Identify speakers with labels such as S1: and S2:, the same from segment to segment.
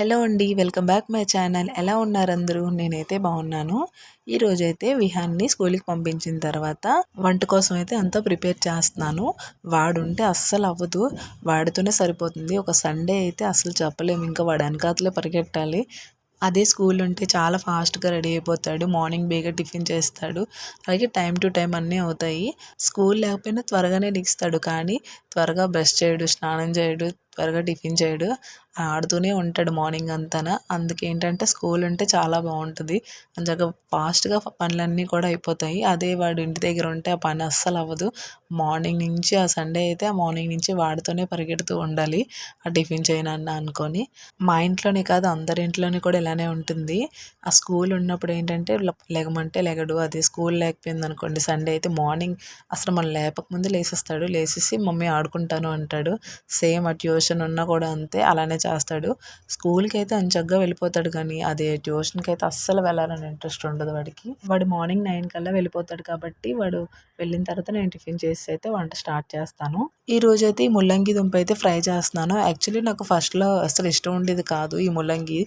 S1: Hello అండి welcome back my channel. ఎలా ఉన్నారు అందరూ? నేనైతే బాగున్నాను. ఈ రోజైతే విహాన్ని స్కూల్కి పంపించిన తర్వాత వంట కోసం అయితే అంతా ప్రిపేర్ చేస్తున్నాను. వాడుంటే అస్సలు అవ్వదు. వాడితోనే సరిపోతుంది. ఒక సండే అయితే అసలు చెప్పలేము. ఇంకా వాడు వెనకాతలే పరిగెట్టాలి. అదే స్కూల్ ఉంటే చాలా ఫాస్ట్గా రెడీ అయిపోతాడు. మార్నింగ్ బేగా టిఫిన్ చేస్తాడు. అలాగే టైం టు టైం అన్నీ అవుతాయి. స్కూల్ లేకపోయినా త్వరగానే నిగిస్తాడు కానీ త్వరగా బ్రష్ చేయడు స్నానం చేయడు. త్వరగా టిఫిన్ చేయడు. ఆడుతూనే ఉంటాడు మార్నింగ్ అంతా అందుకే ఏంటంటే స్కూల్ ఉంటే చాలా బాగుంటుంది. మంచిగా ఫాస్ట్గా పనులన్నీ కూడా అయిపోతాయి. అదే వాడు ఇంటి దగ్గర ఉంటే ఆ పని అస్సలు అవ్వదు. మార్నింగ్ నుంచి ఆ సండే అయితే ఆ మార్నింగ్ నుంచి వాడితోనే పరిగెడుతూ ఉండాలి. ఆ టిఫిన్ చేయనన్నా అనుకొని. మా ఇంట్లోనే కాదు అందరి ఇంట్లోనే కూడా ఇలానే ఉంటుంది. ఆ స్కూల్ ఉన్నప్పుడు ఏంటంటే లెగమంటే లెగడు. అది స్కూల్ లేకపోయింది అనుకోండి సండే అయితే మార్నింగ్ అసలు మనం లేపకముందు లేసేస్తాడు. లేచేసి మమ్మీ ఆడుకుంటాను అంటాడు. సేమ్ ఆ ట్యూషన్ ఉన్నా కూడా అంతే అలానే చేస్తాడు. స్కూల్కి అయితే అంచగ్గా వెళ్ళిపోతాడు కానీ అదే ట్యూషన్కి అయితే అస్సలు వెళ్ళాలని ఇంట్రెస్ట్ ఉండదు వాడికి. వాడు మార్నింగ్ నైన్ కల్లా వెళ్ళిపోతాడు కాబట్టి వాడు వెళ్ళిన తర్వాత నేను టిఫిన్ చేసి అయితే వంట స్టార్ట్ చేస్తాను. ఈ రోజు అయితే ఈ ముల్లంగి దుంప అయితే ఫ్రై చేస్తున్నాను. యాక్చువల్లీ నాకు ఫస్ట్లో అసలు ఇష్టం ఉండేది కాదు ఈ ముల్లంగి.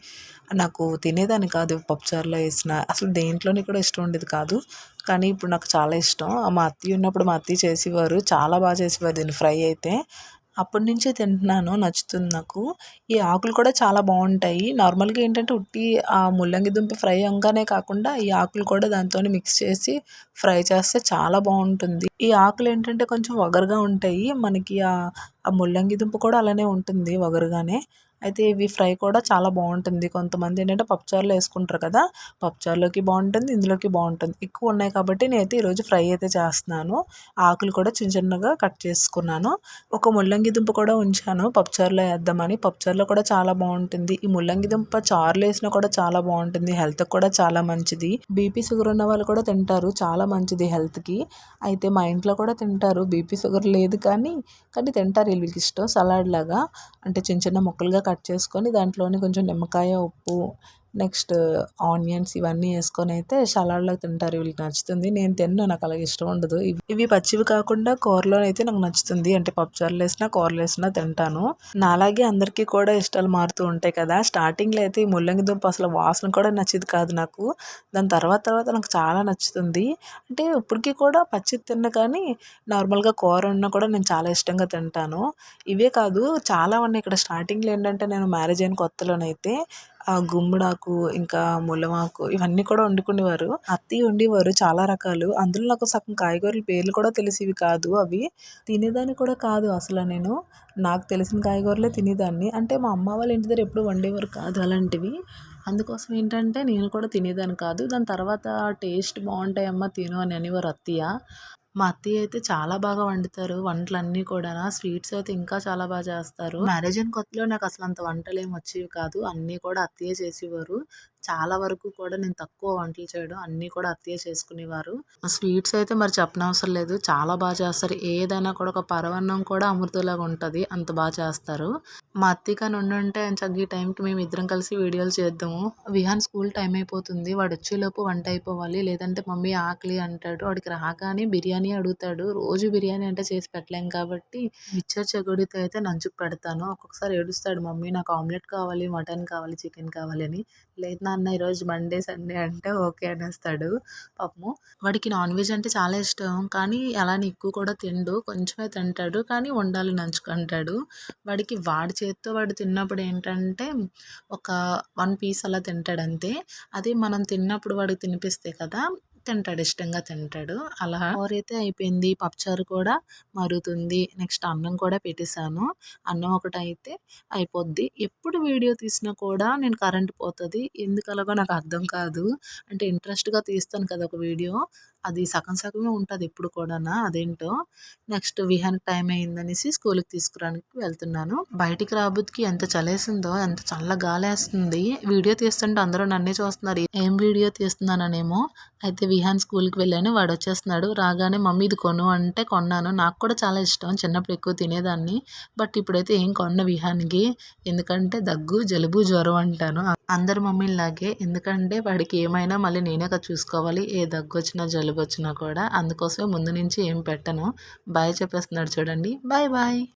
S1: నాకు తినేదాన్ని కాదు పప్పుచారులో వేసిన. అసలు దేంట్లోని కూడా ఇష్టం ఉండేది కాదు. కానీ ఇప్పుడు నాకు చాలా ఇష్టం. మా అత్తయ్య ఉన్నప్పుడు మా అత్తయ్య చేసేవారు చాలా బాగా చేసేవారు దీన్ని ఫ్రై అయితే. అప్పటి నుంచి తింటున్నాను నచ్చుతుంది నాకు. ఈ ఆకులు కూడా చాలా బాగుంటాయి. నార్మల్గా ఏంటంటే ఉట్టి ఆ ముల్లంగి దుంప ఫ్రై అంగానే కాకుండా ఈ ఆకులు కూడా దాంతో మిక్స్ చేసి ఫ్రై చేస్తే చాలా బాగుంటుంది. ఈ ఆకులు ఏంటంటే కొంచెం వగరుగా ఉంటాయి. మనకి ఆ ముల్లంగి దుంప కూడా అలానే ఉంటుంది వగరుగానే. అయితే ఇవి ఫ్రై కూడా చాలా బాగుంటుంది. కొంతమంది ఏంటంటే పప్పుచారులో వేసుకుంటారు కదా పప్పుచారులోకి బాగుంటుంది ఇందులోకి బాగుంటుంది. ఎక్కువ ఉన్నాయి కాబట్టి నేనైతే ఈరోజు ఫ్రై అయితే చేస్తున్నాను. ఆకులు కూడా చిన్న చిన్నగా కట్ చేసుకున్నాను. ఒక ముల్లంగి దుంప కూడా ఉంచాను. పప్పుచారులో వేద్దామని. పప్పుచారులో కూడా చాలా బాగుంటుంది. ఈ ముల్లంగి దుంప చారులు వేసినా కూడా చాలా బాగుంటుంది. హెల్త్కి కూడా చాలా మంచిది. బీపీ షుగర్ ఉన్న వాళ్ళు కూడా తింటారు. చాలా మంచిది హెల్త్కి. అయితే మా ఇంట్లో కూడా తింటారు. బీపీ షుగర్ లేదు కానీ కానీ తింటారు. వీళ్ళకి ఇష్టం సలాడ్ లాగా అంటే చిన్న చిన్న ముక్కలుగా కట్ చేసుకొని దాంట్లోనే కొంచెం నిమ్మకాయ ఉప్పు నెక్స్ట్ ఆనియన్స్ ఇవన్నీ వేసుకొని అయితే సలాడ్లో తింటారు. వీళ్ళకి నచ్చుతుంది. నేను తిన్ను నాకు అలాగే ఇష్టం ఉండదు. ఇవి పచ్చివి కాకుండా కూరలో అయితే నాకు నచ్చుతుంది. అంటే పప్పుచారులు వేసినా కూరలు వేసినా తింటాను. నాలాగే అందరికీ కూడా ఇష్టాలు మారుతూ ఉంటాయి కదా. స్టార్టింగ్లో అయితే ఈ ముల్లంగి దుంప అసలు వాసన కూడా నచ్చేది కాదు నాకు. దాని తర్వాత తర్వాత నాకు చాలా నచ్చుతుంది. అంటే ఇప్పటికీ కూడా పచ్చి తిన్న కానీ నార్మల్గా కూర ఉన్నా కూడా నేను చాలా ఇష్టంగా తింటాను. ఇవే కాదు చాలా ఉన్నాయి ఇక్కడ స్టార్టింగ్లో ఏంటంటే నేను మ్యారేజ్ అయిన కొత్తలోనైతే గుమ్మడాకు ఇంకా ములవాకు ఇవన్నీ కూడా వండుకునేవారు. అత్తయ్య వండేవారు చాలా రకాలు. అందులో నాకు సగం కాయగూరల పేర్లు కూడా తెలిసేవి కాదు అవి. తినేదాన్ని కూడా కాదు అసలు నేను. నాకు తెలిసిన కాయగూరలే తినేదాన్ని. అంటే మా అమ్మ వాళ్ళ ఇంటి దగ్గర ఎప్పుడు వండేవారు కాదు అలాంటివి. అందుకోసం ఏంటంటే నేను కూడా తినేదాన్ని కాదు. దాని తర్వాత టేస్ట్ బాగుంటాయమ్మా తిను అని అనేవారు అత్తయ్య. మా అత్తయ్య అయితే చాలా బాగా వండుతారు. వంటలన్నీ కూడా స్వీట్స్ అయితే ఇంకా చాలా బాగా చేస్తారు. మ్యారేజ్ అయిన కొత్తలో నాకు అసలు అంత వంటలు ఏమి వచ్చేవి కాదు. అన్నీ కూడా అత్తయ్య చేసేవారు. చాలా వరకు కూడా నేను తక్కువ వంటలు చేయడం అన్నీ కూడా అత్తయ్య చేసుకునేవారు. స్వీట్స్ అయితే మరి చెప్పనవసరం లేదు. చాలా బాగా చేస్తారు. ఏదైనా కూడా ఒక పరవన్నం కూడా అమృతలాగా ఉంటుంది. అంత బాగా చేస్తారు. మా అత్తయ్య కానీ ఉండుంటే చక్కగా ఈ టైంకి మేము ఇద్దరం కలిసి వీడియోలు చేద్దాము. విహాన్ స్కూల్ టైం అయిపోతుంది. వాడు వచ్చేలోపు వంట అయిపోవాలి. లేదంటే మమ్మీ ఆకలి అంటాడు. వాడికి రాగానే బిర్యానీ అడుగుతాడు. రోజు బిర్యానీ అంటే చేసి పెట్టలేం కాబట్టి మిచ్చర్ చెగుడితో అయితే నంచుకు పెడతాను. ఒక్కొక్కసారి ఏడుస్తాడు మమ్మీ నాకు ఆమ్లెట్ కావాలి మటన్ కావాలి చికెన్ కావాలి అని. లేదు అన్న ఈరోజు మండే సండే అంటే ఓకే అనేస్తాడు పాపము. వాడికి నాన్ వెజ్ అంటే చాలా ఇష్టం. కానీ అలానే ఎక్కువ కూడా తిండు కొంచెమే తింటాడు కానీ వండాలి నంచుకుంటాడు వాడికి వాడి చేతితో వాడు తిన్నప్పుడు ఏంటంటే ఒక వన్ పీస్ అలా తింటాడంతే అదే మనం తిన్నప్పుడు వాడికి తినిపిస్తే కదా తింటాడు ఇష్టంగా తింటాడు. అలా అయితే అయిపోయింది. పప్పుచారు కూడా మరుగుతుంది. నెక్స్ట్ అన్నం కూడా పెట్టేశాను. అన్నం ఒకటి అయితే అయిపోద్ది. ఎప్పుడు వీడియో తీసినా కూడా నేను కరెంట్ పోతుంది. ఎందుకలాగో నాకు అర్థం కాదు. అంటే ఇంట్రెస్ట్గా తీస్తాను కదా ఒక వీడియో. అది సగం సగమే ఉంటుంది ఎప్పుడు కూడా అదేంటో. నెక్స్ట్ విహాన్ టైం అయిందనేసి స్కూల్కి తీసుకురానికి వెళ్తున్నాను. బయటికి రాబోతుకి ఎంత చలేసిందో ఎంత చల్ల గాలేస్తుంది. వీడియో తీస్తుంటే అందరూ నన్నే చూస్తున్నారు. ఏం వీడియో తీస్తున్నాననేమో. అయితే విహాన్ స్కూల్కి వెళ్ళాను వాడు వచ్చేస్తున్నాడు రాగానే మమ్మీ ఇది కొను అంటే కొన్నాను. నాకు కూడా చాలా ఇష్టం. చిన్నప్పుడు ఎక్కువ తినేదాన్ని. బట్ ఇప్పుడైతే ఏం కొన్న విహాన్కి. ఎందుకంటే దగ్గు జలుబు జ్వరం అంటాను. అందరు మమ్మీలాగే ఎందుకంటే వాడికి ఏమైనా మళ్ళీ నేనే కదా చూసుకోవాలి. ఏ దగ్గు వచ్చినా జలుబు వచ్చినా కూడా అందుకోసమే ముందు నుంచి ఏం పెట్టను. బాయ్ చెప్పేస్తున్నాడు చూడండి. Bye bye.